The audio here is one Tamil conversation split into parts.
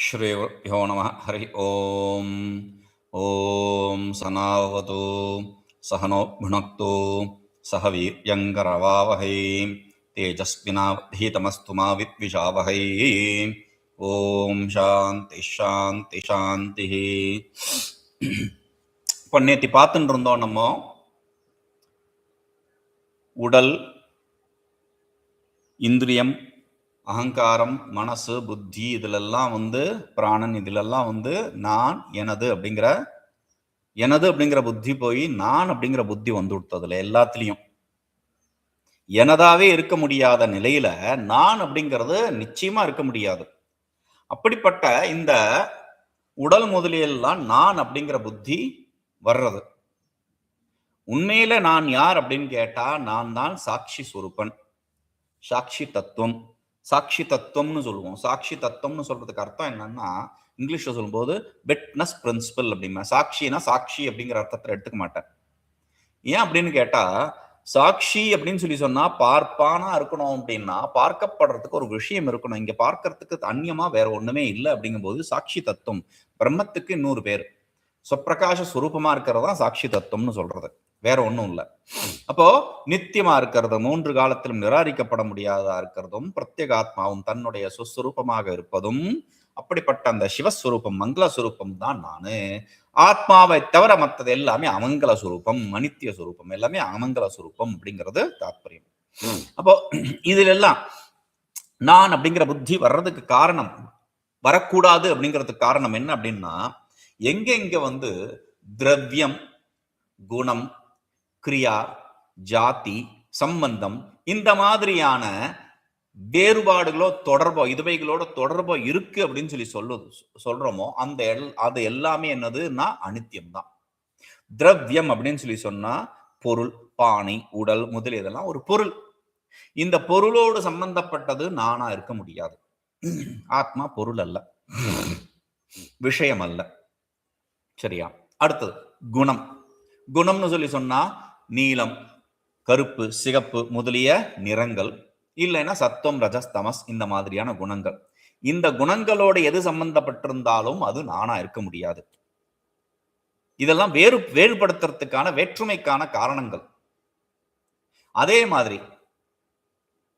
శ్రీగురుభ్యో నమ హరి ఓం ఓం సనావతు సహనో భునక్తు సహ వీర్యంకరవావహై తేజస్వినావధీతమస్తు మా విద్విషావహై ఓం శాంతి శాంతి శాంతి இப்போ நேற்று பார்த்துட்டு இருந்தோம் நம்ம உடல் இந்திரியம் அகங்காரம் மனசு புத்தி இதிலெல்லாம் வந்து பிராணன் இதிலெல்லாம் வந்து நான் எனது அப்படிங்கிற எனது அப்படிங்கிற புத்தி போய் நான் அப்படிங்கிற புத்தி வந்து விட்டதுல எல்லாத்துலேயும். எனதாவே இருக்க முடியாத நிலையில நான் அப்படிங்கிறது நிச்சயமா இருக்க முடியாது. அப்படிப்பட்ட இந்த உடல் முதலியெல்லாம் நான் அப்படிங்கிற புத்தி வர்றது. உண்மையில நான் யார் அப்படின்னு கேட்டா நான் தான் சாட்சி சுரூபன். சாட்சி தத்துவம். சாட்சி தத்துவம்னு சொல்லுவோம். சாட்சி தத்துவம்னு சொல்றதுக்கு அர்த்தம் என்னன்னா இங்கிலீஷ்ல சொல்லும்போது பெட்னஸ் பிரின்சிபல் அப்படிமா சாட்சினா சாட்சி அப்படிங்கிற அர்த்தத்தில் எடுத்துக்க மாட்டேன். ஏன் அப்படின்னு கேட்டா சாட்சி அப்படின்னு சொல்லி சொன்னா பார்ப்பானா இருக்கணும் அப்படின்னா பார்க்கப்படுறதுக்கு ஒரு விஷயம் இருக்கணும். இங்க பார்க்கறதுக்கு அந்நியமா வேற ஒண்ணுமே இல்லை அப்படிங்கும்போது சாட்சி தத்துவம் பிரம்மத்துக்கு இன்னொரு பேர். சொப்பிரகாச சுரூபமா இருக்கிறதா சாட்சி தத்துவம்னு சொல்றது. வேற ஒன்றும் இல்லை. அப்போ நித்தியமா இருக்கிறது மூன்று காலத்திலும் நிராகரிக்கப்பட முடியாதா இருக்கிறதும் பிரத்யேகாத்மாவும் தன்னுடைய சுஸ்வரூபமாக இருப்பதும் அப்படிப்பட்ட அந்த சிவஸ்வரூபம் மங்கள சுரூபம் தான் நானு. ஆத்மாவை தவிர மற்றது எல்லாமே அமங்கல சுரூபம் அனித்திய சுரூபம் எல்லாமே அமங்கல சுரூபம் அப்படிங்கிறது தாற்பயம் அப்போ இதுல எல்லாம் நான் அப்படிங்கிற புத்தி வர்றதுக்கு காரணம் வரக்கூடாது அப்படிங்கிறதுக்கு காரணம் என்ன அப்படின்னா எங்க எங்க வந்து திரவியம் குணம் கிரியா ஜாதி சம்பந்தம் இந்த மாதிரியான வேறுபாடுகளோ தொடர்போ இதுவைகளோட தொடர்போ இருக்கு அப்படின்னு சொல்லி சொல்லு சொல்றோமோ அந்த எல் அது எல்லாமே என்னதுன்னா அனித்தியம் தான் திரவியம் அப்படின்னு சொல்லி சொன்னா பொருள் பானை உடல் முதலியதெல்லாம் ஒரு பொருள். இந்த பொருளோடு சம்பந்தப்பட்டது நானா இருக்க முடியாது. ஆத்மா பொருள் அல்ல. விஷயம் அல்ல. சரியா? அடுத்தது குணம். குணம்னு சொல்லி சொன்னா நீலம் கருப்பு சிகப்பு முதலிய நிறங்கள் இல்லைன்னா சத்துவம் ரஜஸ் தமஸ் இந்த மாதிரியான குணங்கள். இந்த குணங்களோட எது சம்பந்தப்பட்டிருந்தாலும் அது நானா இருக்க முடியாது. இதெல்லாம் வேறு வேறுபடுத்துறதுக்கான வேற்றுமைக்கான காரணங்கள். அதே மாதிரி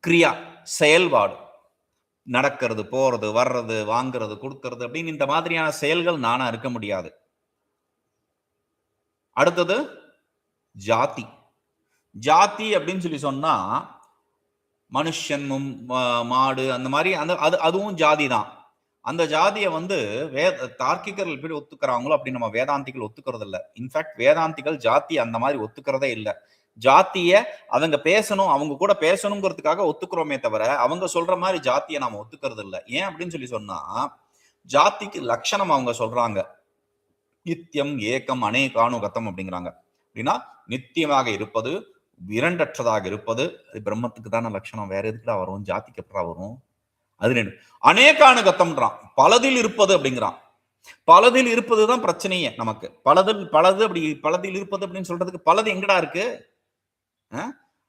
கிரியா செயல்பாடு. நடக்கிறது போறது வர்றது வாங்குறது கொடுக்கறது அப்படின்னு இந்த மாதிரியான செயல்கள் நானா இருக்க முடியாது. அடுத்தது ஜாதி. ஜாதி அப்படின்னு சொல்லி சொன்னா மனுஷன் மாடு அந்த மாதிரி அந்த அது அதுவும் ஜாதி தான். அந்த ஜாதியை வந்து வேத தார்க்கிகர்கள் எப்படி ஒத்துக்கிறாங்களோ அப்படி நம்ம வேதாந்திகள் ஒத்துக்கிறது இல்லை இன்ஃபேக்ட் வேதாந்திகள் ஜாதி அந்த மாதிரி ஒத்துக்கிறதே இல்லை. ஜாத்திய அவங்க பேசணும் அவங்க கூட பேசணுங்கிறதுக்காக ஒத்துக்கிறோமே தவிர அவங்க சொல்ற மாதிரி ஜாத்தியை நாம ஒத்துக்கிறது இல்லை ஏன் அப்படின்னு சொல்லி சொன்னா ஜாதிக்கு லட்சணம் அவங்க சொல்றாங்க. நித்தியம் ஏக்கம் அநேகானுகத்தம் அப்படிங்கிறாங்க. அப்படின்னா நித்தியமாக இருப்பது இரண்டற்றதாக இருப்பது அது பிரம்மத்துக்கு தானே லட்சணம் வேற எதுக்குடா வரும்? ஜாதிக்கு எப்படா வரும். அது ரெண்டு. அநேகானுகத்தம்ன்றான். பலதில் இருப்பது அப்படிங்கிறான். பலதில் இருப்பது தான் பிரச்சனையே நமக்கு. பலதில் பலது அப்படி பலதில் இருப்பது அப்படின்னு சொல்றதுக்கு பலது எங்கடா இருக்கு?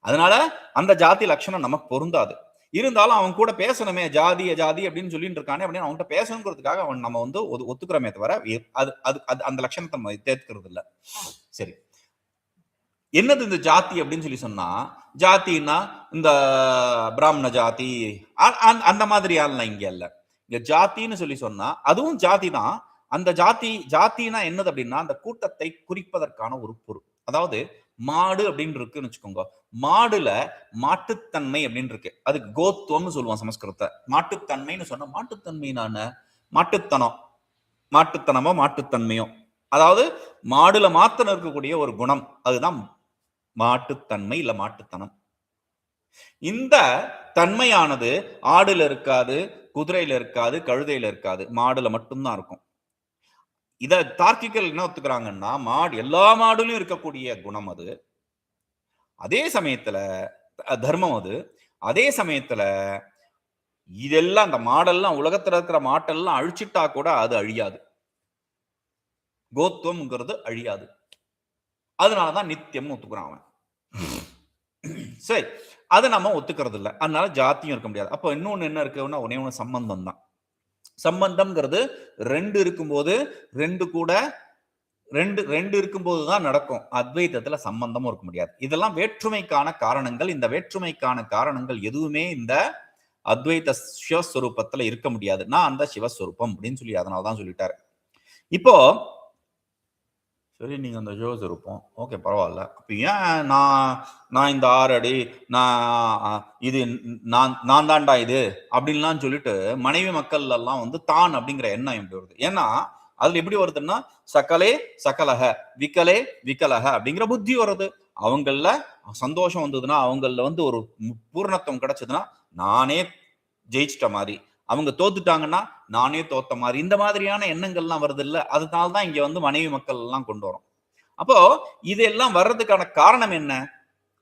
அதனால அந்த ஜாதி லட்சணம் நமக்கு பொருந்தாது. இருந்தாலும் அவன் கூட பேசணுமே ஜாதிய ஜாதி அப்படின்னு சொல்லிட்டு இருக்கானே அப்படின்னு அவன்கிட்ட பேசணுங்கிறதுக்காக அவன் நம்ம வந்து ஒத்துக்கிறோமே தவிர அது அது அது அந்த லட்சணத்தை நம்ம தேர்க்கிறது இல்லை சரி. என்னது இந்த ஜாதி அப்படின்னு சொல்லி சொன்னா ஜாத்தின்னா இந்த பிராமண ஜாதி அந்த மாதிரி ஆள்லாம் இங்க இல்ல. இங்க ஜாத்தின்னு சொல்லி சொன்னா அதுவும் ஜாதி தான் அந்த ஜாதி ஜாத்தினா என்னது அப்படின்னா அந்த கூட்டத்தை குறிப்பதற்கான ஒரு பொருள். அதாவது மாடு அப்படின்னு இருக்குன்னு வச்சுக்கோங்க. மாடுல மாட்டுத்தன்மை அப்படின்னு இருக்கு. அதுக்கு கோத்துவம்னு சொல்லுவான் சமஸ்கிருதத்தை. மாட்டுத்தன்மைன்னு சொன்னா மாட்டுத்தன்மைனான மாட்டுத்தனம். மாட்டுத்தனமோ மாட்டுத்தன்மையோ. அதாவது மாடுல மாத்தன இருக்கக்கூடிய ஒரு குணம் அதுதான் மாட்டுத்தன்மை இல்ல மாட்டுத்தனம். இந்த தன்மையானது ஆடுல இருக்காது குதிரையில இருக்காது கழுதையில இருக்காது மாடுல மட்டும்தான் இருக்கும். இத தார்க்கிகள் என்ன ஒத்துக்கிறாங்கன்னா மாடு எல்லா மாடுலையும் இருக்கக்கூடிய குணம் அது. அதே சமயத்துல தர்மம் அது. அதே சமயத்துல இதெல்லாம் அந்த மாடெல்லாம் உலகத்துல இருக்கிற மாட்டெல்லாம் அழிச்சிட்டா கூட அது அழியாது. கோத்துவம்ங்கிறது அழியாது. அதனால தான் நித்தியம்னு ஒத்துக்கிறான் அவன். சரி அதை நம்ம ஒத்துக்கிறது இல்லை அதனால ஜாத்தியும் இருக்க முடியாது. அப்போ இன்னொன்று என்ன இருக்குன்னா ஒன்னே ஒன்று சம்பந்தம் தான் சம்பந்தம்ங்கிறது ரெண்டு இருக்கும்போது ரெண்டு கூட ரெண்டு ரெண்டு இருக்கும்போது தான் நடக்கும். அத்வைதத்துல சம்பந்தமும் இருக்க முடியாது. இதெல்லாம் வேற்றுமைக்கான காரணங்கள். இந்த வேற்றுமைக்கான காரணங்கள் எதுவுமே இந்த அத்வைத சிவஸ்வரூபத்துல இருக்க முடியாது. நான் அந்த சிவஸ்வரூபம் அப்படின்னு சொல்லி அதனால தான் சொல்லிட்டாரு. இப்போ சரி நீங்க அந்த ஜோஸ் இருப்போம். ஓகே பரவாயில்ல. அப்போ ஏன் நான் நான் இந்த ஆறு அடி நான் இது நான் நான் தான்டா இது? அப்படின்லாம் சொல்லிட்டு மனைவி மக்கள் எல்லாம் வந்து தான் அப்படிங்கிற எண்ணம் எப்படி வருது. ஏன்னா அதுல எப்படி வருதுன்னா சகலே சகலக விக்கலே விக்கலக அப்படிங்கிற புத்தி வருது. அவங்கள சந்தோஷம் வந்ததுன்னா அவங்கள வந்து ஒரு பூர்ணத்துவம் பூரணத்துவம் கிடைச்சதுன்னா நானே ஜெயிச்சிட்ட மாதிரி. அவங்க தோத்துட்டாங்கன்னா நானே தோத்த மாதிரி. இந்த மாதிரியான எண்ணங்கள்லாம் வருது இல்லை அதனால தான் இங்க வந்து மனைவி மக்கள் எல்லாம் கொண்டு வரோம். அப்போ இதெல்லாம் வர்றதுக்கான காரணம் என்ன?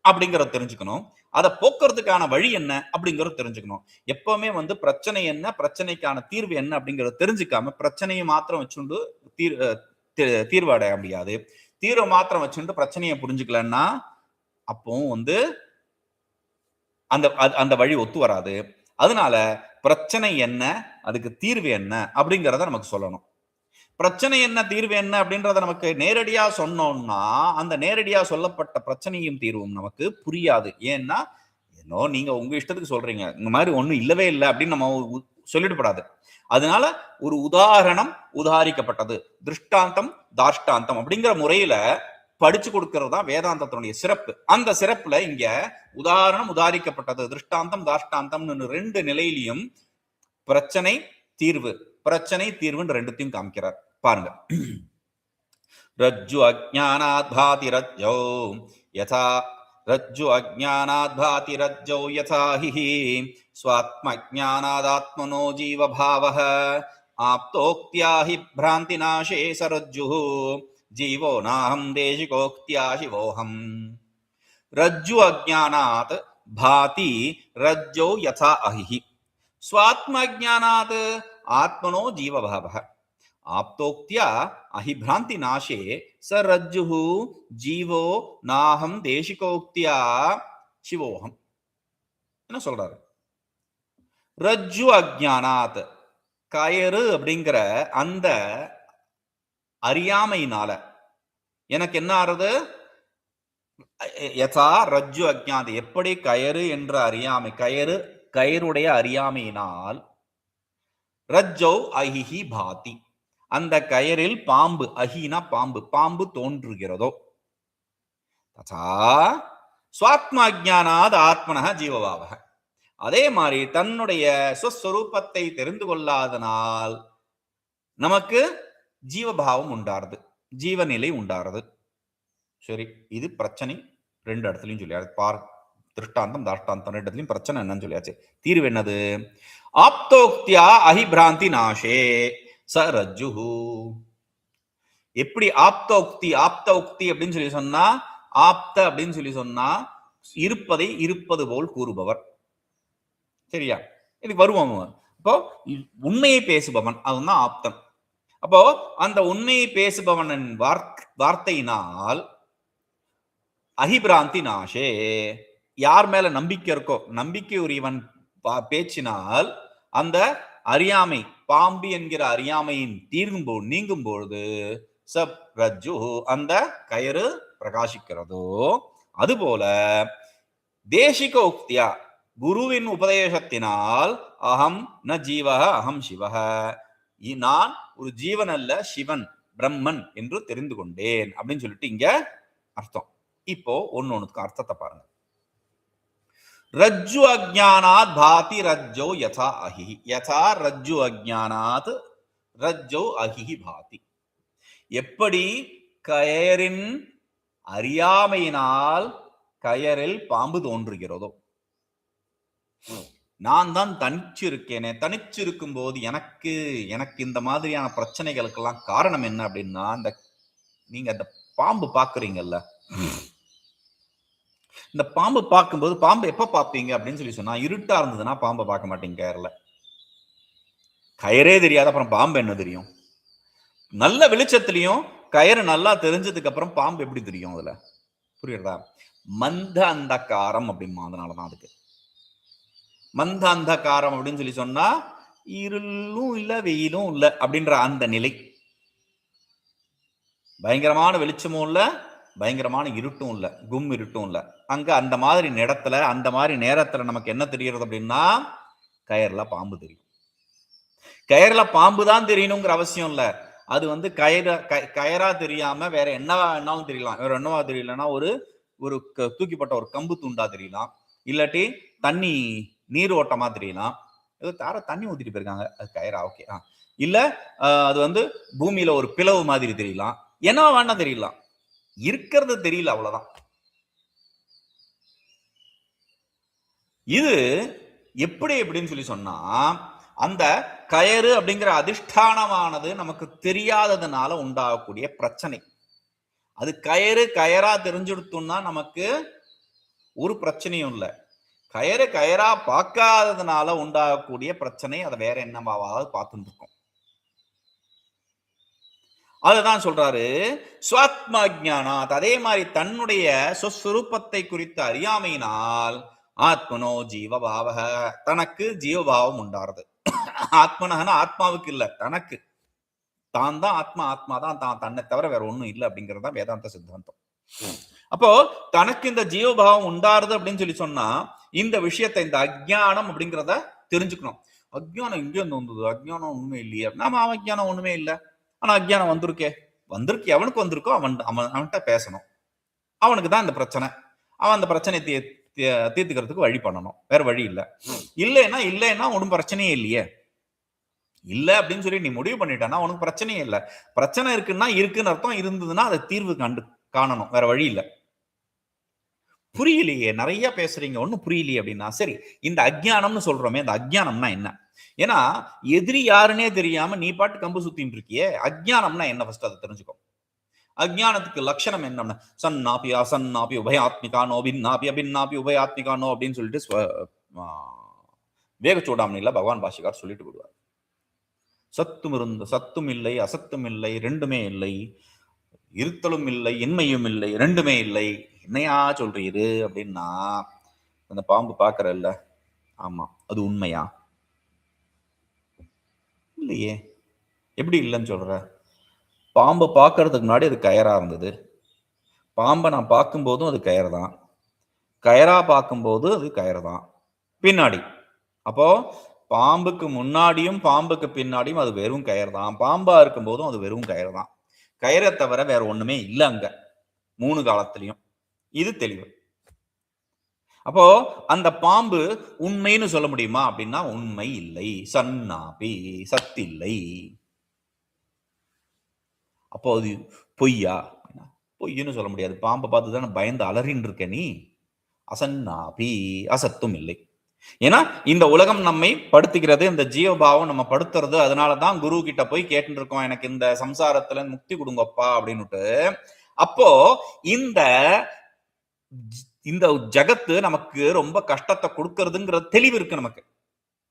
அப்படிங்கிறத தெரிஞ்சுக்கணும். அதை போக்குறதுக்கான வழி என்ன? அப்படிங்கிறத தெரிஞ்சுக்கணும். எப்பவுமே வந்து பிரச்சனை என்ன? பிரச்சனைக்கான தீர்வு என்ன? அப்படிங்கறத தெரிஞ்சுக்காம பிரச்சனையை மாத்திரம் வச்சுண்டு தீர் தீ- தீர்வு அடைய முடியாது. தீர்வை மாத்திரம் வச்சுட்டு பிரச்சனையை புரிஞ்சுக்கலன்னா அப்பவும் வந்து அந்த அது- அந்த வழி ஒத்து வராது. அதனால பிரச்சனை என்ன? அதுக்கு தீர்வு என்ன? அப்படிங்கிறத நமக்கு சொல்லணும். பிரச்சனை என்ன தீர்வு என்ன அப்படின்றத நமக்கு நேரடியா சொன்னோம்னா அந்த நேரடியா சொல்லப்பட்ட பிரச்சனையும் தீர்வும் நமக்கு புரியாது. ஏன்னா என்னோ நீங்க உங்க இஷ்டத்துக்கு சொல்றீங்க. இந்த மாதிரி ஒண்ணும் இல்லவே இல்லை அப்படின்னு நம்ம உ- சொல்லிடப்படாது. அதனால ஒரு உதாரணம் உதாரிக்கப்பட்டது. திருஷ்டாந்தம் தாஷ்டாந்தம் அப்படிங்கிற முறையில படிச்சு கொடுக்கறது தான் வேதாந்தத்தினுடைய சிறப்பு. அந்த சிறப்புல இங்க உதாரணம் உதாரிக்கப்பட்டது. திருஷ்டாந்தம் தாஷ்டாந்தம்னு ரெண்டு நிலையிலையும் பிரச்சனை தீர்வு. பிரச்சனை தீர்வுன்னு ரெண்டுத்தையும் காமிக்கிறார். பாருங்க. ரஜ்ஜு அஜானாத் பாதி யதா ரஜ்ஜு அஜானாத் பாதி ரஜ்ஜோ யதா ஹிஹி ஸ்வாத்ம ஜானாதாத்மனோ ஜீவபாவ ஆப்தோக்தியாஹி பிராந்தி நாசே சரஜ்ஜு जीवो नाहं देशिकोक्त्या शिवोऽहम् रज्जु अज्ञानात् भाति रज्जौ यथा अहिः स्वात्मज्ञानात् आत्मनो जीवभावः आप्तोक्त्या अहिभ्रान्तिनाशे स रज्जुः जीवो नाहं தேசிகோக்தியா சிவோகம் என்ன சொல்றாரு ரஜ்ஜு அஜ்ஞானாத் கயறு அப்படிங்கிற அந்த அறியாமையினால. எனக்கு என்ன ஆறுது? யசா ரஜ்ஜு அஜ்ஞாதி எப்படி கயறு என்ற அறியாமை கயறு கயருடைய அறியாமையினால் ரஜ்ஜௌ அஹிஹி பாதி. அந்த கயரில் பாம்பு அஹினா பாம்பு பாம்பு தோன்றுகிறதோ? ததா சுவாத்மாஜானாத் ஆத்மனக ஜீவபாவக அதே மாதிரி தன்னுடைய சுஸ்வரூபத்தை தெரிந்து கொள்ளாதனால் நமக்கு ஜீவபாவம் உண்டாருது. ஜீவநிலை உண்டாருது. சரி இது பிரச்சனை ரெண்டு இடத்துலையும் சொல்லியாச்சு. பார் திருஷ்டாந்தம் தாஷ்டாந்தம் ரெண்டு இடத்துலையும் பிரச்சனை என்னன்னு சொல்லியாச்சு. தீர்வு என்னது? ஆப்தோக்தியா அஹிபிராந்தி நாஷே ச ரஜ்ஜுஹு எப்படி ஆப்தோக்தி ஆப்தோக்தி அப்படின்னு சொல்லி சொன்னா ஆப்த அப்படின்னு சொல்லி சொன்னா இருப்பதை இருப்பது போல் கூறுபவர். சரியா? இது வருவோம். இப்போ உண்மையை பேசுபவன் அதுதான் ஆப்தன். அப்போ அந்த உண்மையை பேசுபவனின் வார்த்தையினால் அகிபிராந்தி நாஷே. யார் மேல நம்பிக்கை இருக்கோ நம்பிக்கை உரியவன் பா- பேச்சினால் அந்த அறியாமை பாம்பு என்கிற அறியாமையின் தீர்க்கும் போ நீங்கும் பொழுது சப் ரஜ்ஜு அந்த கயிறு பிரகாசிக்கிறதோ. அதுபோல தேசிக உக்தியா குருவின் உபதேசத்தினால் அகம் ந ஜீவக அகம் சிவக. நான் ஒரு ஜீவன் அல்ல சிவன் பிரம்மன் என்று தெரிந்து கொண்டேன் அப்படின்னு சொல்லிட்டு இங்க அர்த்தம். இப்போ ஒன்னு ஒன்னுக்கு அர்த்தத்தை பாருங்க. ரஜ்ஜு அஜானாத் பாதி ரஜ்ஜோ யதா அஹி. யதா ரஜ்ஜு அஜானாத் ரஜ்ஜோ அஹி பாதி. எப்படி? கயரின் அறியாமையினால் கயரில் பாம்பு தோன்றுகிறதோ. நான் தான் தனிச்சு இருக்கேனே தனிச்சு இருக்கும்போது எனக்கு எனக்கு இந்த மாதிரியான பிரச்சனைகளுக்கெல்லாம் காரணம் என்ன அப்படின்னா அந்த நீங்க அந்த பாம்பு பாக்குறீங்கல்ல? இந்த பாம்பு பார்க்கும்போது பாம்பு எப்ப பார்ப்பீங்க அப்படின்னு சொல்லி சொன்னா இருட்டா இருந்ததுன்னா பாம்பை பார்க்க மாட்டீங்க கயர்ல கயரே தெரியாத அப்புறம் பாம்பு என்ன தெரியும்? நல்ல வெளிச்சத்திலையும் கயிறு நல்லா தெரிஞ்சதுக்கு அப்புறம் பாம்பு எப்படி தெரியும் அதுல? புரியுறதா? மந்த அந்தகாரம் அப்படிமா அதனாலதான் அதுக்கு. மந்த அந்தகாரம் அப்படின்னு சொல்லி சொன்னா இருளும் இல்லை வெயிலும் இல்லை அப்படின்ற அந்த நிலை. பயங்கரமான வெளிச்சமும் இல்லை பயங்கரமான இருட்டும் இல்லை கும் இருட்டும் இல்லை. அங்கே அந்த மாதிரி இடத்துல அந்த மாதிரி நேரத்தில் நமக்கு என்ன தெரிகிறது அப்படின்னா கயர்ல பாம்பு தெரியும். கயர்ல பாம்பு தான் தெரியணுங்கிற அவசியம் இல்லை. அது வந்து கயிற கயரா தெரியாம வேற என்னவா என்னாலும் தெரியலாம். வேற என்னவா தெரியலன்னா ஒரு ஒரு க- தூக்கிப்பட்ட ஒரு கம்பு துண்டா தெரியலாம். இல்லாட்டி தண்ணி நீர் ஓட்டமா தெரியலாம் ஏதோ தார தண்ணி ஊத்திட்டு போயிருக்காங்க. அது கயிறா ஓகே ஆ. இல்ல அது வந்து பூமியில ஒரு பிளவு மாதிரி தெரியலாம் என்னவா வேணா தெரியலாம் இருக்கிறது தெரியல அவ்வளவுதான். இது எப்படி எப்படின்னு சொல்லி சொன்னா அந்த கயறு அப்படிங்கிற அதிஷ்டானமானது நமக்கு தெரியாததுனால உண்டாகக்கூடிய பிரச்சனை. அது கயறு கயரா தெரிஞ்சுடுத்துன்னா நமக்கு ஒரு பிரச்சனையும் இல்லை. கயறு கயரா பார்க்காததுனால உண்டாகக்கூடிய பிரச்சனை அதை வேற என்னவாவது பார்த்துட்டு இருக்கோம் அதுதான் சொல்றாரு சுவாத்மா ஜானாத் அதே மாதிரி தன்னுடைய சொஸ்வரூபத்தை குறித்த அறியாமையினால் ஆத்மனோ ஜீவபாவக தனக்கு ஜீவபாவம் உண்டாருது ஆத்மனகன ஆத்மாவுக்கு இல்ல தனக்கு. தான் தான் ஆத்மா ஆத்மா தான் தான் தன்னை தவிர வேற ஒன்றும் இல்லை அப்படிங்கிறது தான் வேதாந்த சித்தாந்தம். அப்போ தனக்கு இந்த ஜீவபாவம் உண்டாருது அப்படின்னு சொல்லி சொன்னா இந்த விஷயத்தை இந்த அஜ்ஞானம் அப்படிங்கிறத தெரிஞ்சுக்கணும். அஜ்ஞானம் இங்கேருந்து வந்தது? அஜ்ஞானம் ஒண்ணுமே இல்லையே. நாம அவன் அஜ்ஞானம் ஒண்ணுமே இல்லை. ஆனா அஜ்ஞானம் வந்திருக்கே. வந்திருக்கு. எவனுக்கு வந்திருக்கோ அவன் அவன் அவன்கிட்ட பேசணும். அவனுக்கு தான் இந்த பிரச்சனை. அவன் அந்த பிரச்சனையை தீ தீர்த்துக்கிறதுக்கு வழி பண்ணணும். வேற வழி இல்லை. இல்லைன்னா இல்லைன்னா ஒன்றும் பிரச்சனையே இல்லையே. இல்ல அப்படின்னு சொல்லி நீ முடிவு பண்ணிட்டானா உனக்கு பிரச்சனையே இல்லை. பிரச்சனை இருக்குன்னா இருக்குன்னு அர்த்தம். இருந்ததுன்னா அதை தீர்வு கண்டு காணணும். வேற வழி இல்லை. புரியலையே நிறைய பேசுறீங்க ஒன்றும் புரியலையே அப்படின்னா சரி இந்த அஜ்ஞானம்னு சொல்றோமே இந்த அஜ்ஞானம்னா என்ன? ஏன்னா எதிரி யாருன்னே தெரியாம நீ பாட்டு கம்பு சுத்தின்னு இருக்கியே அஜ்ஞானம்னா என்ன ஃபர்ஸ்ட் அதை தெரிஞ்சுக்கோ. அஜ்ஞானத்துக்கு லட்சணம் என்னன்னா சன்னாபி அசன்னாபி உபயாத்மிகானோ பின்னாபி அபின்னாபி உபயாத்மிகானோ அப்படின்னு சொல்லிட்டு வேக ஆ, பகவான் பாஷிகார் சொல்லிட்டு விடுவார் சத்தும் இருந்த சத்தும் இல்லை அசத்தும் இல்லை ரெண்டுமே இல்லை இருத்தலும் இல்லை இன்மையும் இல்லை ரெண்டுமே இல்லை என்னையா சொல்றீரு அப்படின்னா அந்த பாம்பு பார்க்கறல்ல. ஆமா அது உண்மையா? இல்லையே. எப்படி இல்லைன்னு சொல்ற? பாம்பை பார்க்கறதுக்கு முன்னாடி அது கயரா இருந்தது. பாம்பை நான் பார்க்கும்போதும் அது கயறு தான் கயரா பார்க்கும்போது அது கயறு தான் பின்னாடி. அப்போ பாம்புக்கு முன்னாடியும் பாம்புக்கு பின்னாடியும் அது வெறும் கயர் தான் பாம்பா இருக்கும்போதும் அது வெறும் கயர் தான் கயிறை தவிர வேற ஒண்ணுமே இல்லை அங்க. மூணு காலத்திலையும். இது தெளிவு. அப்போ அந்த பாம்பு உண்மைன்னு சொல்ல முடியுமா அப்படின்னா உண்மை இல்லை. சன்னாபி சத்தில்லை. அப்போ அது பொய்யா? பொய்யுன்னு பொய்ன்னு சொல்ல முடியாது. பாம்பை பார்த்து தானே பயந்து அலறின்னு இருக்க நீ? அசன்னாபி அசத்தும் இல்லை. ஏன்னா இந்த உலகம் நம்மை படுத்துகிறது இந்த ஜீவபாவம் நம்ம படுத்துறது அதனால தான் குரு கிட்ட போய் கேட்டுட்டு இருக்கோம் எனக்கு இந்த சம்சாரத்துல முக்தி கொடுங்கப்பா அப்படின்னுட்டு. அப்போ இந்த இந்த ஜகத்து நமக்கு ரொம்ப கஷ்டத்தை கொடுக்கறதுங்கிற தெளிவு இருக்கு நமக்கு.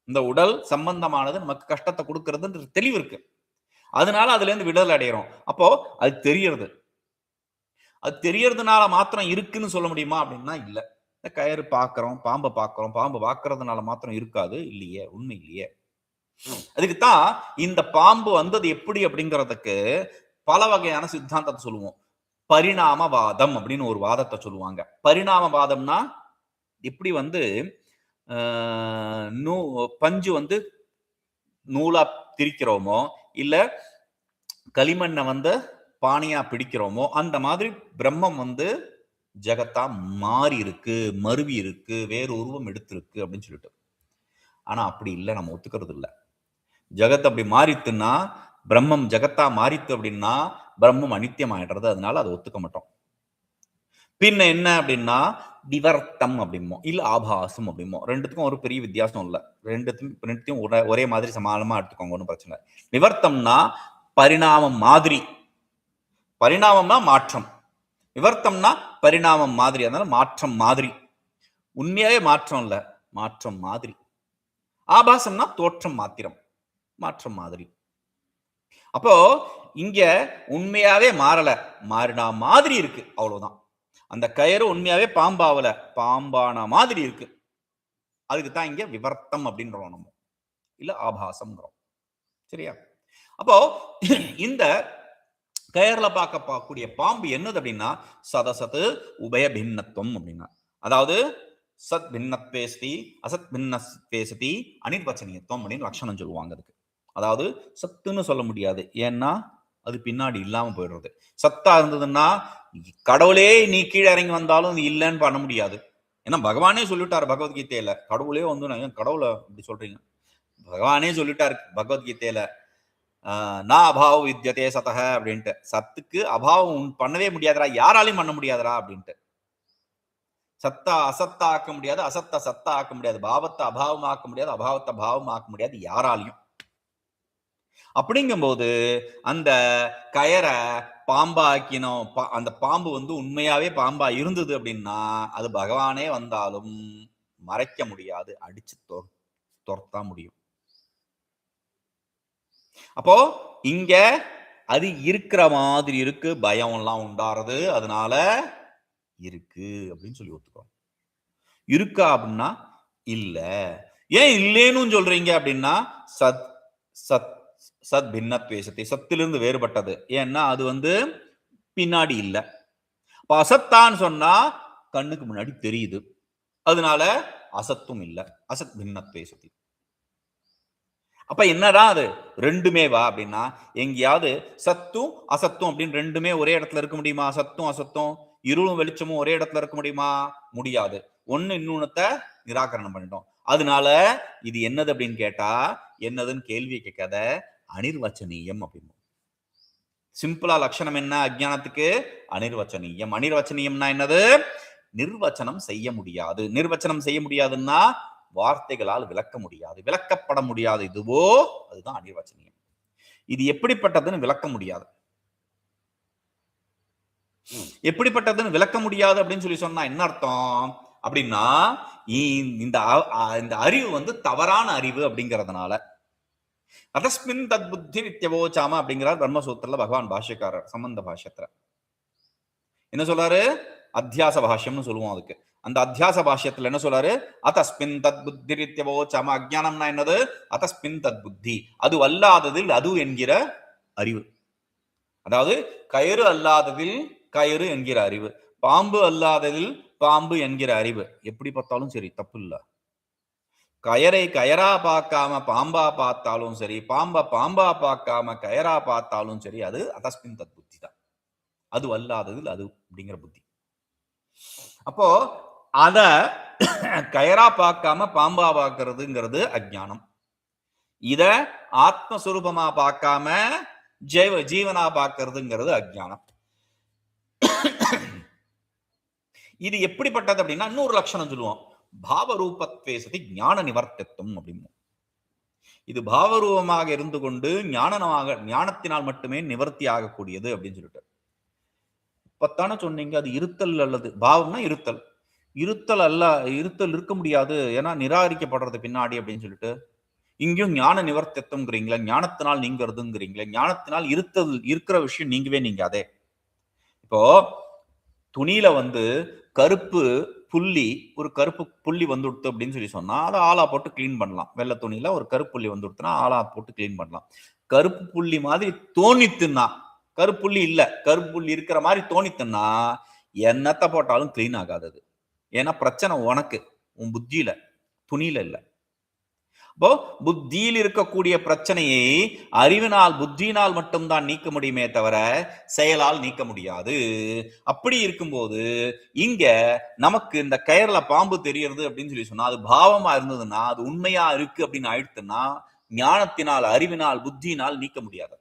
இந்த உடல் சம்பந்தமானது நமக்கு கஷ்டத்தை கொடுக்கறதுன்ற தெளிவு இருக்கு. அதனால அதுல இருந்து விடுதலை அடையிறோம். அப்போ அது தெரியறது. அது தெரியறதுனால மாத்திரம் இருக்குன்னு சொல்ல முடியுமா அப்படின்னா இல்ல. இந்த கயிறு பார்க்குறோம் பாம்பை பார்க்குறோம் பாம்பு பார்க்கறதுனால மாத்திரம் இருக்காது இல்லையே உண்மை இல்லையே. அதுக்குத்தான் இந்த பாம்பு வந்தது எப்படி அப்படிங்கிறதுக்கு பல வகையான சித்தாந்தத்தை சொல்லுவோம். பரிணாமவாதம் அப்படின்னு ஒரு வாதத்தை சொல்லுவாங்க. பரிணாமவாதம்னா இப்படி வந்து நூ பஞ்சு வந்து நூலா திரிக்கிறோமோ இல்ல களிமண்ணை வந்து பானையா பிடிக்கிறோமோ அந்த மாதிரி பிரம்மம் வந்து ஜெகத்தா மாறி இருக்கு மருவி இருக்கு வேறு உருவம் எடுத்திருக்கு அப்படின்னு சொல்லிட்டு. ஆனா அப்படி இல்லை நம்ம ஒத்துக்கிறது இல்லை. ஜெகத் அப்படி மாறித்துன்னா பிரம்மம் ஜெகத்தா மாறித்து அப்படின்னா பிரம்மம் அனித்தியம் ஆயிடுறது அதனால அதை ஒத்துக்க மாட்டோம். பின்ன என்ன அப்படின்னா விவர்த்தம் அப்படிமோ இல்ல ஆபாசம் அப்படிமோ ரெண்டுத்துக்கும் ஒரு பெரிய வித்தியாசம் இல்லை. ரெண்டுத்தையும் ரெண்டுத்தையும் ஒரே ஒரே மாதிரி சமானமா எடுத்துக்கோங்க ஒன்றும் பிரச்சனை இல்லை. விவர்த்தம்னா பரிணாமம் மாதிரி. பரிணாமம்னா மாற்றம். விவர்த்தம்னா பரிணாமம் மாதிரி அதனால மாற்றம் மாதிரி. உண்மையாவே மாற்றம் இல்லை. மாற்றம் மாதிரி. ஆபாசம்னா தோற்றம் மாத்திரம். மாற்றம் மாதிரி. அப்போ இங்க உண்மையாவே மாறல. மாறினா மாதிரி இருக்கு. அவ்வளவுதான். அந்த கயிறு உண்மையாவே பாம்பாவல. பாம்பான மாதிரி இருக்கு. அதுக்கு தான் இங்க விவர்த்தம் அப்படின்றோம் நம்ம. இல்ல ஆபாசம்ங்கிறோம். சரியா? அப்போ இந்த கயர்ல பார்க்க பார்க்கக்கூடிய பாம்பு என்னது அப்படின்னா சதசத்து உபய பின்னத்துவம் அப்படின்னா. அதாவது சத் பின்னத்வேசதி அசத் பின்னத்வேசதி அனிர்வச்சனியத்துவம் அப்படின்னு லட்சணம் சொல்லுவாங்க அதுக்கு. அதாவது சத்துன்னு சொல்ல முடியாது. ஏன்னா அது பின்னாடி இல்லாமல் போயிடுறது. சத்தா இருந்ததுன்னா கடவுளே நீ கீழே இறங்கி வந்தாலும் அது இல்லைன்னு பண்ண முடியாது. ஏன்னா பகவானே சொல்லிட்டாரு பகவத்கீதையில கடவுளே வந்து நான் ஏன் கடவுளை இப்படி சொல்றீங்க? பகவானே சொல்லிட்டாரு பகவத்கீதையில நான் அபாவம் வித்தியதே சதக அப்படின்ட்டு. சத்துக்கு அபாவம் உன் பண்ணவே முடியாதுடா யாராலையும் பண்ண முடியாதரா அப்படின்ட்டு. சத்தா அசத்தா ஆக்க முடியாது அசத்தா சத்தா ஆக்க முடியாது. பாவத்தை அபாவம் ஆக்க முடியாது அபாவத்தை பாவம் ஆக்க முடியாது யாராலையும். அப்படிங்கும்போது அந்த கயரை பாம்பா ஆக்கினோம் அந்த பாம்பு வந்து உண்மையாவே பாம்பா இருந்தது அப்படின்னா அது பகவானே வந்தாலும் மறைக்க முடியாது. அடிச்சு தொ துரத்தா முடியும். அப்போ இங்க அது இருக்கிற மாதிரி இருக்கு. பயம் எல்லாம் உண்டாறது. அதனால இருக்கு அப்படின்னு சொல்லி ஒத்துக்கிறோம். இருக்கா அப்படின்னா இல்ல. ஏன் இல்லேன்னு சொல்றீங்க அப்படின்னா சத் சத் சத் பின்னத்வேஷத்தை சத்திலிருந்து வேறுபட்டது. ஏன்னா அது வந்து பின்னாடி இல்லை. அப்ப அசத்தான்னு சொன்னா கண்ணுக்கு முன்னாடி தெரியுது. அதனால அசத்தும் இல்லை. அசத் பின்னத்வேசத்தி அப்ப என்னடா அது? ரெண்டுமே வா அப்படின்னா எங்கேயாவது சத்தும் அசத்தும் அப்படின்னு ரெண்டுமே ஒரே இடத்துல இருக்க முடியுமா? சத்தும் அசத்தும் இருளும் வெளிச்சமும் ஒரே இடத்துல இருக்க முடியுமா? முடியாது. ஒண்ணு இன்னொன்னத்தை நிராகரணம் பண்ணிட்டோம். அதனால இது என்னது அப்படின்னு கேட்டா என்னதுன்னு கேள்வி கேட்காத அனிர்வச்சனீயம் அப்படின்னு சிம்பிளா லட்சணம் என்ன? அஜானத்துக்கு அனிர்வச்சனீயம். அனிர்வச்சனீயம்னா என்னது? நிர்வச்சனம் செய்ய முடியாது. நிர்வச்சனம் செய்ய முடியாதுன்னா வார்த்தைகளால் விளக்க முடியாது. விளக்கப்பட முடியாது. இதுவோ? அதுதான் அனிர்வச்சனீயம். இது எப்படிப்பட்டதுன்னு விளக்க முடியாது. எப்படிப்பட்டதுன்னு விளக்க முடியாது அப்படின்னு சொல்லி சொன்னா என்ன அர்த்தம்? அப்படின்னா இந்த அ- இந்த அறிவு வந்து தவறான அறிவு அப்படிங்கிறதுனால அதஸ்மின் தத் புத்தி வித்யவோச்சாம அப்படிங்கிறார் பிரம்மசூத்திரல பகவான் பாஷ்யக்காரர் சம்பந்த பாஷ்யத்துல. என்ன சொல்றாரு? அத்தியாச பாஷ்யம்னு சொல்லுவோம் அதுக்கு. அந்த அத்தியாச பாஷ்யத்துல என்ன சொல்றாரு? அதஸ்மின் தத் புத்தி வித்யவோச்சாம அஜானம்னா என்னது? அதஸ்மின் தத் புத்தி அது அல்லாததில் அது என்கிற அறிவு. அதாவது கயிறு அல்லாததில் கயிறு என்கிற அறிவு. பாம்பு அல்லாததில் பாம்பு என்கிற அறிவு. எப்படி பார்த்தாலும் சரி தப்பு இல்ல. கயரை கயரா பார்க்காம பாம்பா பார்த்தாலும் சரி பாம்பா பாம்பா பார்க்காம கயரா பார்த்தாலும் சரி அது அதஸ்மின் தத் புத்தி தான். அது அல்லாததில் அது அப்படிங்கிற புத்தி. அப்போ அத கயரா பார்க்காம பாம்பா பார்க்கறதுங்கிறது அஜ்ஞானம். இத ஆத்மஸ்வரூபமா பார்க்காம ஜெய்வ ஜீவனா பார்க்கறதுங்கிறது அஜ்ஞானம். இது எப்படிப்பட்டது அப்படின்னா இன்னொரு லட்சணம் சொல்லுவோம். பாவரூபத்வேசதி ஞான நிவர்த்தித்துவம் அப்படின்னு இது பாவரூபமாக இருந்து கொண்டு ஞானமாக ஞானத்தினால் மட்டுமே நிவர்த்தி ஆகக்கூடியது அப்படின்னு சொல்லிட்டு இப்பத்தானே சொன்னீங்க அது இருத்தல் அல்லது பாவம்னா இருத்தல். இருத்தல் அல்ல இருத்தல் இருக்க முடியாது ஏன்னா நிராகரிக்கப்படுறது பின்னாடி அப்படின்னு சொல்லிட்டு. இங்கேயும் ஞான நிவர்த்தித்துவங்கிறீங்களா ஞானத்தினால் நீங்கிறதுங்கிறீங்களா ஞானத்தினால் இருத்தல் இருக்கிற விஷயம் நீங்கவே நீங்க அதே இப்போ துணியில வந்து கருப்பு புள்ளி ஒரு கருப்பு புள்ளி வந்துடுத்து அப்படின்னு சொல்லி சொன்னால் அதை ஆளா போட்டு க்ளீன் பண்ணலாம். வெள்ளை துணியில் ஒரு கருப்பு புள்ளி வந்துடுத்துனா ஆளா போட்டு க்ளீன் பண்ணலாம். கருப்பு புள்ளி மாதிரி தோணித்துன்னா கருப்புள்ளி இல்லை இல்ல கருப்பு புள்ளி இருக்கிற மாதிரி தோணித்துன்னா என்னத்தை போட்டாலும் க்ளீன் ஆகாது ஏன்னா பிரச்சனை உனக்கு உன் புத்தியில் துணியில் இல்லை. இப்போ புத்தியில் இருக்கக்கூடிய பிரச்சனையை அறிவினால் புத்தியினால் மட்டும்தான் நீக்க முடியுமே தவிர செயலால் நீக்க முடியாது. அப்படி இருக்கும்போது இங்க நமக்கு இந்த கயர்ல பாம்பு தெரியறது அப்படின்னு சொல்லி சொன்னா அது பாவமா இருந்ததுன்னா அது உண்மையா இருக்கு அப்படின்னு ஆயிடுத்துன்னா ஞானத்தினால் அறிவினால் புத்தியினால் நீக்க முடியாது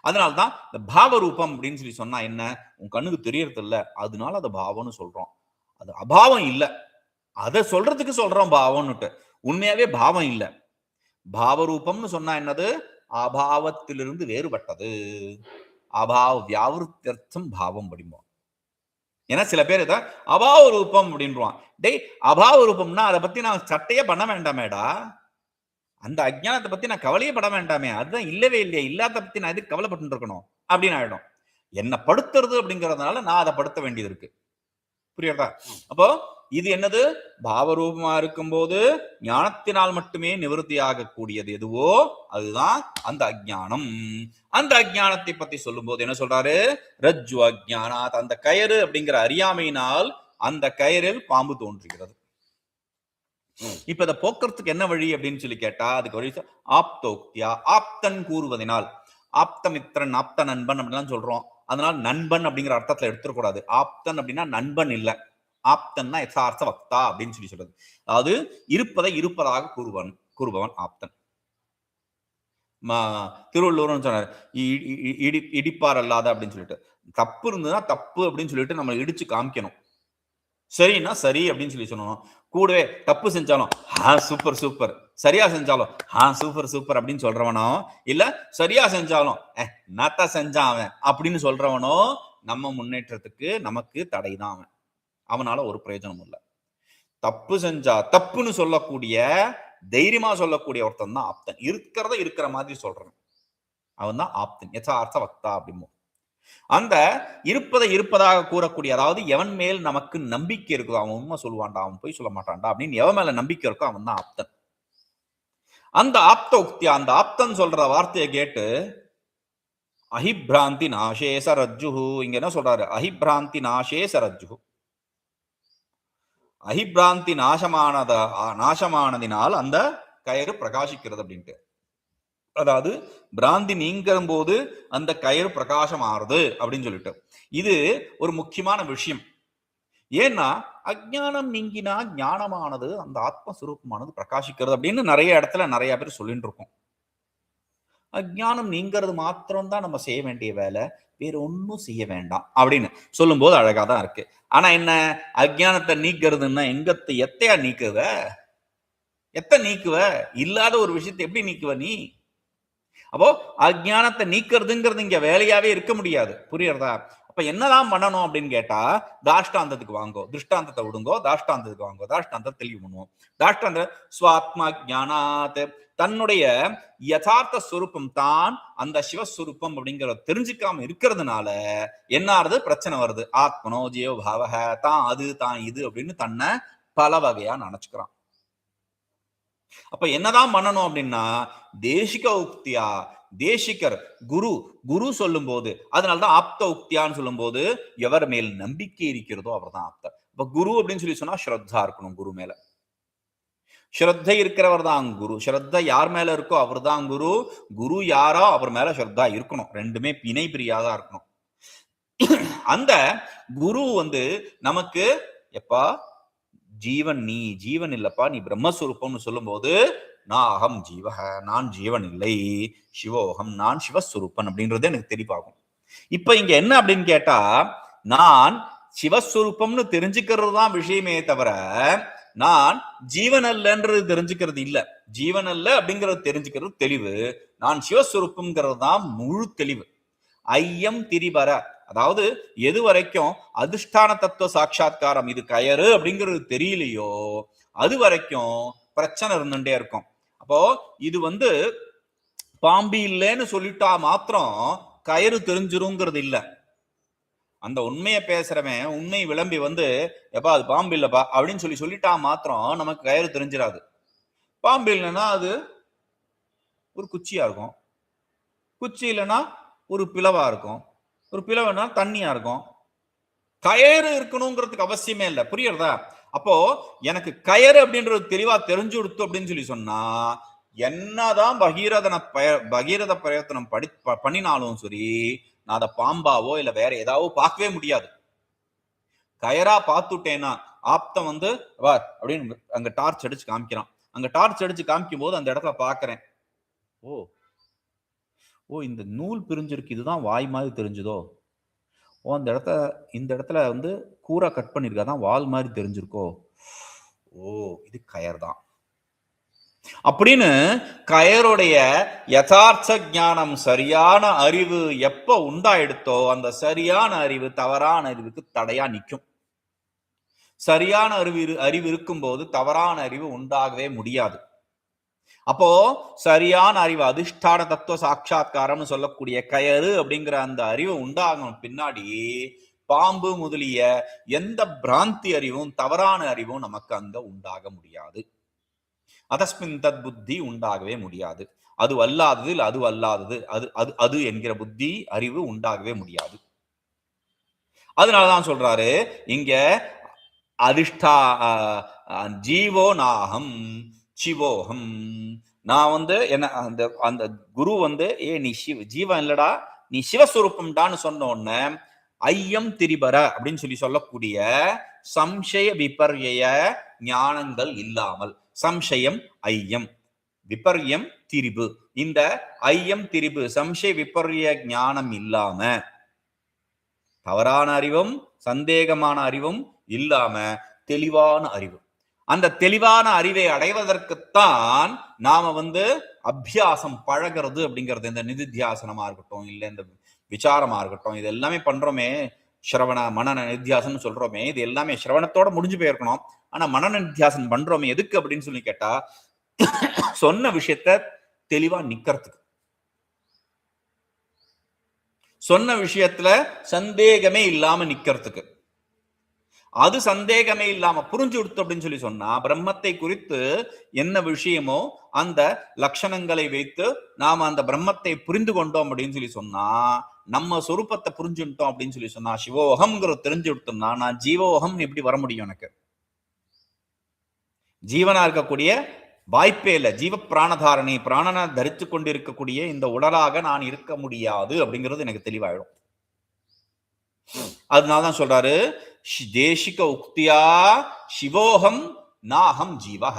அதனால்தான் இந்த பாவ ரூபம் அப்படின்னு சொல்லி சொன்னா என்ன? உன் கண்ணுக்கு தெரியறது இல்ல அதனால அதை பாவம்னு சொல்றோம். அது அபாவம் இல்ல. அதை சொல்றதுக்கு சொல்றோம் பாவம்னுட்டு. உண்மையாவே பாவம் இல்லை. பாவரூபம்னு சொன்னா என்னது? அபாவத்திலிருந்து வேறுபட்டது. அபாவ வியாவிருத்தியர்த்தம் பாவம் படிம்போம் ஏன்னா சில பேர் இதை அபாவ ரூபம் அப்படின்றான் டேய் அபாவ ரூபம்னா அதை பத்தி நான் சட்டையே பண்ண வேண்டாமேடா. அந்த அஜ்ஞானத்தை பத்தி நான் கவலையே பட வேண்டாமே. அதுதான் இல்லவே இல்லையே. இல்லாத பத்தி நான் எதுக்கு கவலைப்பட்டு இருக்கணும் அப்படின்னு ஆயிடும். என்ன படுத்துறது அப்படிங்கிறதுனால நான் அதை படுத்த வேண்டியது இருக்கு. புரியுறதா அப்போ இது என்னது? பாவரூபமா இருக்கும்போது ஞானத்தினால் மட்டுமே நிவர்த்தி ஆகக்கூடியது எதுவோ அதுதான் அந்த அஜ்ஞானம். அந்த அஜ்ஞானத்தை பத்தி சொல்லும்போது என்ன சொல்றாரு? ரஜ்ஜு அஜ்ஞானாத் அந்த கயறு அப்படிங்கிற அறியாமையினால் அந்த கயிறில் பாம்பு தோன்றுகிறது. இப்ப இதை போக்குறதுக்கு என்ன வழி அப்படின்னு சொல்லி கேட்டா அதுக்கு வழி ஆப்தோக்தியா? ஆப்தன் கூறுவதனால். ஆப்தமித்திரன் ஆப்த நண்பன் அப்படிலாம் சொல்றோம். அதனால் நண்பன் அப்படிங்கிற அர்த்தத்தில் எடுத்துடக்கூடாது ஆப்தன் அப்படின்னா நண்பன் இல்லை. ஆப்தன்னா எக்ஸார்த்த வக்தா அப்படின்னு சொல்லி சொல்றது. அதாவது இருப்பதை இருப்பதாக கூறுவன் கூறுபவன் ஆப்தன். ம- திருவள்ளுவர்னு சொன்னார் இ- இடி இடிப்பார் அல்லாத அப்படின்னு சொல்லிட்டு. தப்பு இருந்ததுன்னா தப்பு அப்படின்னு சொல்லிட்டு நம்ம இடிச்சு காமிக்கணும். சரின்னா சரி அப்படின்னு சொல்லி சொல்லணும். கூடவே தப்பு செஞ்சாலும் ஆ சூப்பர் சூப்பர். சரியா செஞ்சாலும் ஆ சூப்பர் சூப்பர் அப்படின்னு சொல்றவனோ இல்ல சரியா செஞ்சாலும் ஏ நாத்தா செஞ்சான் அவன்? அப்படின்னு சொல்றவனோ நம்ம முன்னேற்றத்துக்கு நமக்கு தடைதான் அவன். அவனால ஒரு பிரயோஜனம் இல்லை. தப்பு செஞ்சா தப்புன்னு சொல்லக்கூடிய தைரியமா சொல்லக்கூடிய ஒருத்தன் தான் ஆப்தன். இருக்கிறத இருக்கிற மாதிரி சொல்றான் அவன் தான் ஆப்தன். யசார்த்த வக்தா அப்படிமோ அந்த இருப்பதை இருப்பதாக கூறக்கூடிய அதாவது எவன் மேல் நமக்கு நம்பிக்கை இருக்குதோ அவன் உண்மை சொல்லுவான்டா அவன் போய் சொல்ல மாட்டான்டா அப்படின்னு எவன் மேல நம்பிக்கை இருக்கோ அவன் தான் ஆப்தன். அந்த ஆப்த உக்தியா அந்த ஆப்தன் சொல்ற வார்த்தையை கேட்டு அஹிப்ராந்தி நாசேச சரஜ்ஜுஹு இங்க என்ன சொல்றாரு? அஹிப்ராந்தி நாசேச சரஜ்ஜுஹு அஹிப்ராந்தி நாசமானத நாசமானதினால் அந்த கயிறு பிரகாசிக்கிறது அப்படின்ட்டு. அதாவது பிராந்தி நீங்கும் போது அந்த கயிறு பிரகாசம் ஆறுது அப்படின்னு சொல்லிட்டு. இது ஒரு முக்கியமான விஷயம். ஏன்னா அஜ்ஞானம் நீங்கினா ஞானமானது அந்த ஆத்மஸ்வரூபமானது பிரகாசிக்கிறது அப்படின்னு நிறைய இடத்துல நிறைய பேர் சொல்லிட்டு இருக்கோம். அஜ்ஞானம் நீங்கிறது மாத்திரம் தான் நம்ம செய்ய வேண்டிய வேலை வேற ஒன்றும் செய்ய வேண்டாம் அப்படின்னு சொல்லும்போது அழகா தான் இருக்கு. ஆனா என்ன? அஜ்ஞானத்தை நீக்கிறதுன்னா எங்கத்தை எத்தையா நீக்குவ? எத்த நீக்குவ? இல்லாத ஒரு விஷயத்தை எப்படி நீக்குவ நீ? அப்போ அஜ்ஞானத்தை நீக்கிறதுங்கிறது இங்க வேலையாவே இருக்க முடியாது. புரியுறதா? அப்ப என்னதான் பண்ணணும் அப்படின்னு கேட்டா தாஷ்டாந்தத்துக்கு வாங்கோ திருஷ்டாந்தத்தை விடுங்கோ தாஷ்டாந்தத்துக்கு வாங்கோ தாஷ்டாந்தத்தை தெளிவு பண்ணுவோம். தாஷ்டாந்த சுவாத்மா ஜானாத் தன்னுடைய யதார்த்த ஸ்வரூபம் தான் அந்த சிவஸ்வரூபம் அப்படிங்கிறத தெரிஞ்சுக்காம இருக்கிறதுனால என்ன ஆறுது? பிரச்சனை வருது. ஆத்மனோ ஜியோ பாவக தான் அது தான் இது அப்படின்னு தன்னை பல வகையா நினைச்சுக்கிறான். அப்ப என்னதான் பண்ணணும் அப்படின்னா தேசிக உக்தியா தேசிகர் குரு குரு சொல்லும் போது அதனாலதான் ஆப்த உக்தியான்னு சொல்லும் போது எவர் மேல் நம்பிக்கை இருக்கிறதோ அவர் தான் ஆப்தர். இப்ப குரு அப்படின்னு சொல்லி சொன்னா ஸ்ரத்தா இருக்கணும் குரு மேல. ஸ்ரத்தை இருக்கிறவர் தான் குரு. ஸ்ரத்த யார் மேல இருக்கோ அவர் தான் குரு. குரு யாரோ அவர் மேல ஸ்ரத்தா இருக்கணும். ரெண்டுமே பிணை பிரியாதா இருக்கணும். அந்த குரு வந்து நமக்கு எப்பா ஜீவன் நீ ஜீவன் இல்லப்பா நீ பிரம்மஸ்வரூபம்னு சொல்லும்போது நான் அகம் ஜீவக நான் ஜீவன் இல்லை சிவோகம் நான் சிவஸ்வரூபன் அப்படின்றது எனக்கு தெளிவாகும். இப்ப இங்க என்ன அப்படின்னு கேட்டா நான் சிவஸ்வரூபம்னு தெரிஞ்சுக்கிறது தான் விஷயமே தவிர நான் ஜீவன் அல்லன்றது தெரிஞ்சுக்கிறது இல்ல. ஜீவன் அல்ல அப்படிங்கறது தெரிஞ்சுக்கிறது தெளிவு. நான் சிவஸ்வரூபம்ங்கிறது தான் முழு தெளிவு. ஐயம் திரிபர அதாவது எது வரைக்கும் அதிஷ்டான தத்துவ சாட்சா்காரம் இது கயறு அப்படிங்கிறது தெரியலையோ அது வரைக்கும் பிரச்சனை இருந்துட்டே இருக்கும். அப்போ இது வந்து பாம்பு இல்லைன்னு சொல்லிட்டா மாத்திரம் கயிறு தெரிஞ்சிருங்கிறது இல்லை. அந்த உண்மையை பேசுறவன் உண்மை விளம்பி வந்து எப்பா அது பாம்பு இல்லப்பா அப்படின்னு சொல்லி சொல்லிட்டா மாத்திரம் நமக்கு கயிறு தெரிஞ்சிடாது பாம்பு இல்லைன்னா அது ஒரு குச்சியா இருக்கும். குச்சி இல்லைன்னா ஒரு பிளவா இருக்கும். ஒரு பிளவுனா தண்ணியா இருக்கும். கயிறு இருக்கணுங்கிறதுக்கு அவசியமே இல்லை. புரியுறதா? அப்போ எனக்கு கயர் அப்படின்றது தெளிவா தெரிஞ்சு கொடுத்து அப்படின்னு சொல்லி சொன்னா என்னதான் பகீரதன பய பகீரத பிரயத்தனம் படி ப- பண்ணினாலும் சரி நான் அதை பாம்பாவோ இல்ல வேற ஏதாவோ பார்க்கவே முடியாது. கயரா பார்த்துட்டேன்னா ஆப்தம் வந்து வா அப்படின்னு அங்க டார்ச் அடிச்சு காமிக்கிறான். அங்க டார்ச் அடிச்சு காமிக்கும் போது அந்த இடத்துல பாக்குறேன் ஓ ஓ இந்த நூல் பிரிஞ்சிருக்கு இதுதான் வாய் மாதிரி தெரிஞ்சுதோ? ஓ அந்த இடத்த இந்த இடத்துல வந்து கூரா கட் பண்ணியிருக்கா தான் வால் மாதிரி தெரிஞ்சிருக்கோ? ஓ இது கயர் தான். அப்படின்னு கயருடைய யதார்த்த ஞானம் சரியான அறிவு எப்ப உண்டாயிடுத்தோ அந்த சரியான அறிவு தவறான அறிவுக்கு தடையா நிற்கும் சரியான அறிவு அறிவு இருக்கும்போது தவறான அறிவு உண்டாகவே முடியாது. அப்போ சரியான அறிவு அதிஷ்டான தத்துவ சாட்சா்காரம்னு சொல்லக்கூடிய கயறு அப்படிங்கிற அந்த அறிவு உண்டாகும் பின்னாடி பாம்பு முதலிய எந்த பிராந்தி அறிவும் தவறான அறிவும் நமக்கு அங்க உண்டாக முடியாது. அதஸ்மின் தத் புத்தி உண்டாகவே முடியாது. அது அல்லாதது இல்ல அது அல்லாதது அது அது அது என்கிற புத்தி அறிவு உண்டாகவே முடியாது. அதனாலதான் சொல்றாரு இங்க அதிஷ்டா ஜீவோ நாகம் சிவோகம். நான் வந்து என்ன அந்த அந்த குரு வந்து ஏ நீ சிவ ஜீவன் இல்லடா நீ சிவஸ்வரூபம்டான்னு சொன்ன உடனே ஐயம் திரிபர அப்படின்னு சொல்லி சொல்லக்கூடிய சம்சய விபர்ய ஞானங்கள் இல்லாமல் சம்சயம் ஐயம் விபர்யம் திரிபு. இந்த ஐயம் திரிபு சம்சய விபர்ய ஞானம் இல்லாம தவறான அறிவும் சந்தேகமான அறிவும் இல்லாம தெளிவான அறிவு. அந்த தெளிவான அறிவை அடைவதற்குத்தான் நாம வந்து அபியாசம் பழகிறது அப்படிங்கிறது இந்த நிதித்தியாசனமா இருக்கட்டும் இல்லை இந்த விசாரமா இருக்கட்டும் இது எல்லாமே பண்றோமே. சிரவண மனன நித்தியாசனம் சொல்றோமே. இது எல்லாமே சிரவணத்தோட முடிஞ்சு போயிருக்கணும். ஆனா மனன நித்தியாசனம் பண்றோமே எதுக்கு அப்படின்னு சொல்லி கேட்டா சொன்ன விஷயத்த தெளிவா நிக்கிறதுக்கு. சொன்ன விஷயத்துல சந்தேகமே இல்லாம நிக்கிறதுக்கு. அது சந்தேகமே இல்லாம புரிஞ்சு கொடுத்து அப்படின்னு சொல்லி சொன்னா பிரம்மத்தை குறித்து என்ன விஷயமோ அந்த லட்சணங்களை வைத்து நாம அந்த பிரம்மத்தை புரிந்து கொண்டோம் அப்படின்னு சொல்லி சொன்னா நம்ம சொரூபத்தை புரிஞ்சுட்டோம் அப்படின்னு சொல்லி சொன்னா சிவோகம்ங்கிறது தெரிஞ்சு விடுத்தோம்னா நான் ஜீவோகம் எப்படி வர முடியும் எனக்கு? ஜீவனா இருக்கக்கூடிய வாய்ப்பே இல்லை. ஜீவ பிராணதாரணி பிராணனை தரித்து கொண்டிருக்கக்கூடிய இந்த உடலாக நான் இருக்க முடியாது அப்படிங்கிறது எனக்கு தெளிவாயிடும். அதனாலதான் சொல்றாரு தேசிக உக்தியா சிவோகம் நாகம் ஜீவக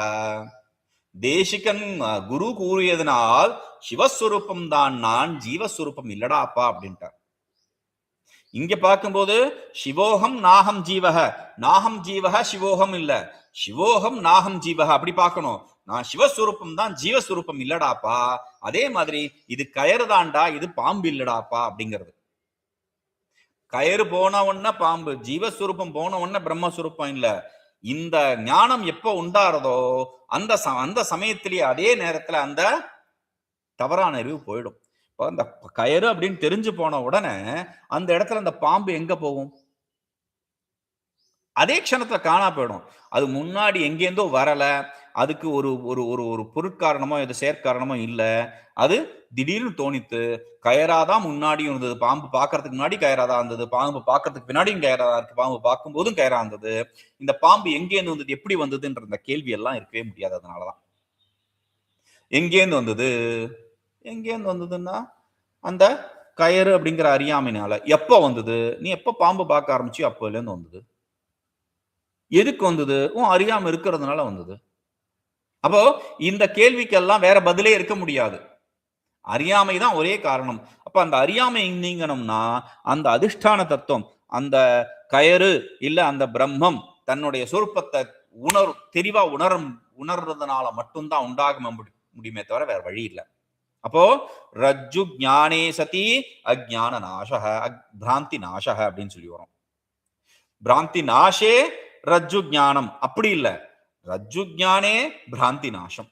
தேசிகன் குரு கூறியதனால் சிவஸ்வரூபம் தான் நான் ஜீவஸ்வரூபம் இல்லடாப்பா அப்படின்ட்டார். இங்க பார்க்கும்போது சிவோகம் நாகம் ஜீவக நாகம் ஜீவக சிவோகம் இல்ல. சிவோகம் நாகம் ஜீவக அப்படி பார்க்கணும். நான் சிவஸ்வரூபம் தான் ஜீவஸ்வரூபம் இல்லடாப்பா. அதே மாதிரி இது கயறு தாண்டா இது பாம்பு இல்லடாப்பா அப்படிங்கிறது. கயறு போன உடனே பாம்பு ஜீவஸ்வரூபம் போன உடனே பிரம்மஸ்வரூபம் இல்ல. இந்த ஞானம் எப்ப உண்டாறதோ அந்த ச- அந்த சமயத்திலேயே அதே நேரத்துல அந்த தவறான அறிவு போயிடும். இப்போ அந்த கயறு அப்படின்னு தெரிஞ்சு போன உடனே அந்த இடத்துல அந்த பாம்பு எங்க போகும்? அதே க்ஷணத்துல காணா போயிடும். அது முன்னாடி எங்கேருந்தோ வரல. அதுக்கு ஒரு ஒரு ஒரு ஒரு பொருட்காரணமோ இது செயற்காரணமோ இல்லை. அது திடீர்னு தோணித்து கயராதான் முன்னாடியும் இருந்தது. பாம்பு பார்க்கறதுக்கு முன்னாடி கயராதான் இருந்தது. பாம்பு பார்க்கறதுக்கு பின்னாடியும் கயராதான் இருக்கு. பாம்பு பார்க்கும்போதும் கயரா இருந்தது. இந்த பாம்பு எங்கேருந்து வந்தது எப்படி வந்ததுன்ற இந்த கேள்வி எல்லாம் இருக்கவே முடியாது அதனாலதான். எங்கேருந்து வந்தது? எங்கேருந்து வந்ததுன்னா அந்த கயறு அப்படிங்கிற அறியாமைனால எப்போ வந்தது? நீ எப்போ பாம்பு பார்க்க ஆரம்பிச்சியோ அப்போலேருந்து வந்தது. எதுக்கு வந்தது? உன் அறியாம இருக்கிறதுனால வந்தது. அப்போ இந்த கேள்விக்கெல்லாம் வேற பதிலே இருக்க முடியாது. அறியாமை தான் ஒரே காரணம். அப்ப அந்த அறியாமை நீங்கணும்னா அந்த அதிஷ்டான தத்துவம் அந்த கயறு இல்ல அந்த பிரம்மம் தன்னுடைய சொருப்பத்தை உணர் தெளிவா உணரும் உணர்றதுனால மட்டும்தான் உண்டாக முடியுமே தவிர வேற வழி இல்லை. அப்போ ரஜ்ஜு ஞானே சதி அஜ்ஞான நாசக அக்- பிராந்தி நாசக அப்படின்னு சொல்லி வரும். பிராந்தி நாசே ரஜ்ஜு ஞானம். அப்படி இல்லை. ரஜ்ஜு ஞானே பிராந்தி நாசம்.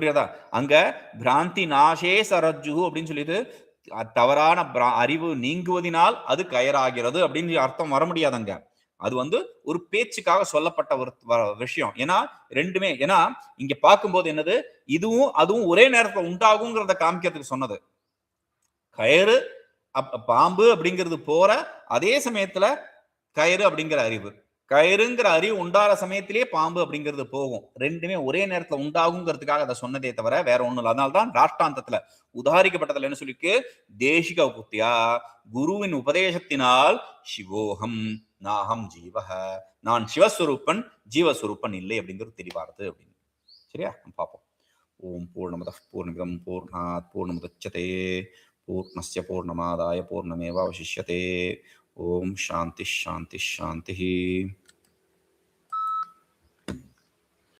புரியாதா? அங்க பிராந்தி நாஷே சரஜு அப்படின்னு சொல்லிட்டு தவறான அறிவு நீங்குவதினால் அது கயராகிறது அப்படின்னு அர்த்தம் வர முடியாதுங்க அது வந்து ஒரு பேச்சுக்காக சொல்லப்பட்ட ஒரு வ- விஷயம். ஏன்னா ரெண்டுமே ஏன்னா இங்க பார்க்கும்போது என்னது? இதுவும் அதுவும் ஒரே நேரத்தில் உண்டாகுங்கிறத காமிக்கிறதுக்கு சொன்னது. கயறு அப்- பாம்பு அப்படிங்கிறது போற அதே சமயத்துல கயிறு அப்படிங்கிற அறிவு. கயிறுங்கிற அறிவு உண்டாற சமயத்திலேயே பாம்பு அப்படிங்கிறது போகும். ரெண்டுமே ஒரே நேரத்துல உண்டாகுங்கிறதுக்காக அதை சொன்னதே தவிர வேற ஒண்ணும் இல்லை. அதனால தான் ராஷ்டாந்தத்துல உதாரிக்கப்பட்டதுல என்ன சொல்லிருக்கு? தேசிக உகுத்தியா குருவின் உபதேசத்தினால் சிவோகம் நாகம் ஜீவக நான் சிவஸ்வரூப்பன் ஜீவஸ்வரூப்பன் இல்லை அப்படிங்கிறது தெளிவாருது அப்படின்னு. சரியா? பார்ப்போம். ஓம் பூர்ணமத பூர்ணமிதம் பூர்ணாத் பூர்ணமுதச்சதே. பூர்ணஸ்ய பூர்ணமாதாய பூர்ணமேவாவசிஷ்யதே. او شانتانت شانتی